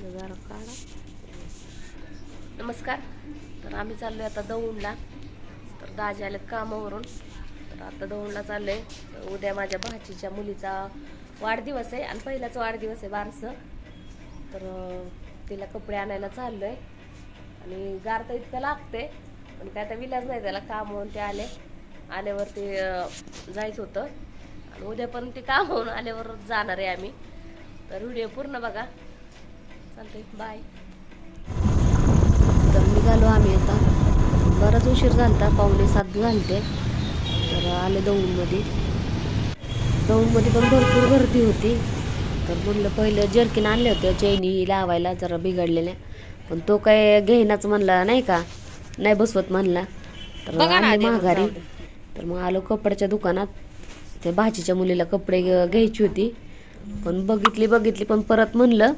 जरा काढा. नमस्कार. तर आम्ही चाललोय आता दौंडला. तर दाजी आले कामावरून. तर आता दौंडला चाललोय. आहे उद्या माझ्या भाचीच्या मुलीचा वाढदिवस आहे आणि पहिलाच वाढदिवस आहे बारसं. तर तिला कपडे आणायला चाललोय. आणि गार तर इतकं लागते पण काय आता विलाज नाही त्याला कामावरून ते आले. आल्यावर ते जायचं होतं. आणि उद्या पण ते कामावरून आल्यावर जाणार आहे आम्ही. तर व्हिडिओ पूर्ण बघा. चालतंय. बाय तर निघालो आम्ही आता. बराच उशीर झालता पावणे सात झालते. तर आले दौंडमध्ये. दौंडमध्ये पण भरपूर गर्दी होती. तर म्हणलं पहिलं जर्किन आणले होते चैनी लावायला जरा बिघडलेल्या. पण तो काय घेईनाच म्हणला नाही का? नाही बसवत म्हणला. तर माघारी. तर मग आलो कपड्याच्या दुकानात. त्या भाचीच्या मुलीला कपडे घ्यायची होती. पण बघितली बघितली पण परत म्हणलं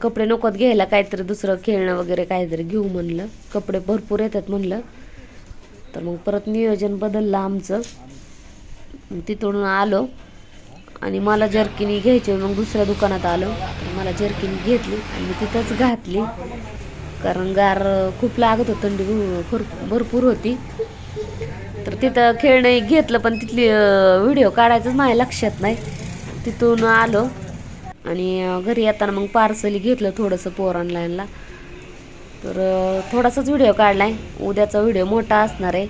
कपडे नकोत घ्यायला काहीतरी दुसरं खेळणं वगैरे काहीतरी घेऊ म्हणलं. कपडे भरपूर येतात म्हणलं. तर मग परत नियोजन बदललं आमचं. मग तिथून आलो. आणि मला जर्किनी घ्यायची मग दुसऱ्या दुकानात आलो. तर मला जर्किनी घेतली आणि मी तिथंच घातली. कारण गार खूप लागत होतं थंडी भर- भरपूर होती. तर तिथं खेळणं घेतलं पण तिथली व्हिडिओ काढायचंच माझ्या लक्षात नाही. तिथून आलो. आणि घरी येताना मग पार्सल घेतलं थोडंसं पोरांना यांना. तर थोडासाच व्हिडिओ काढला आहे उद्याचा व्हिडिओ मोठा असणार आहे.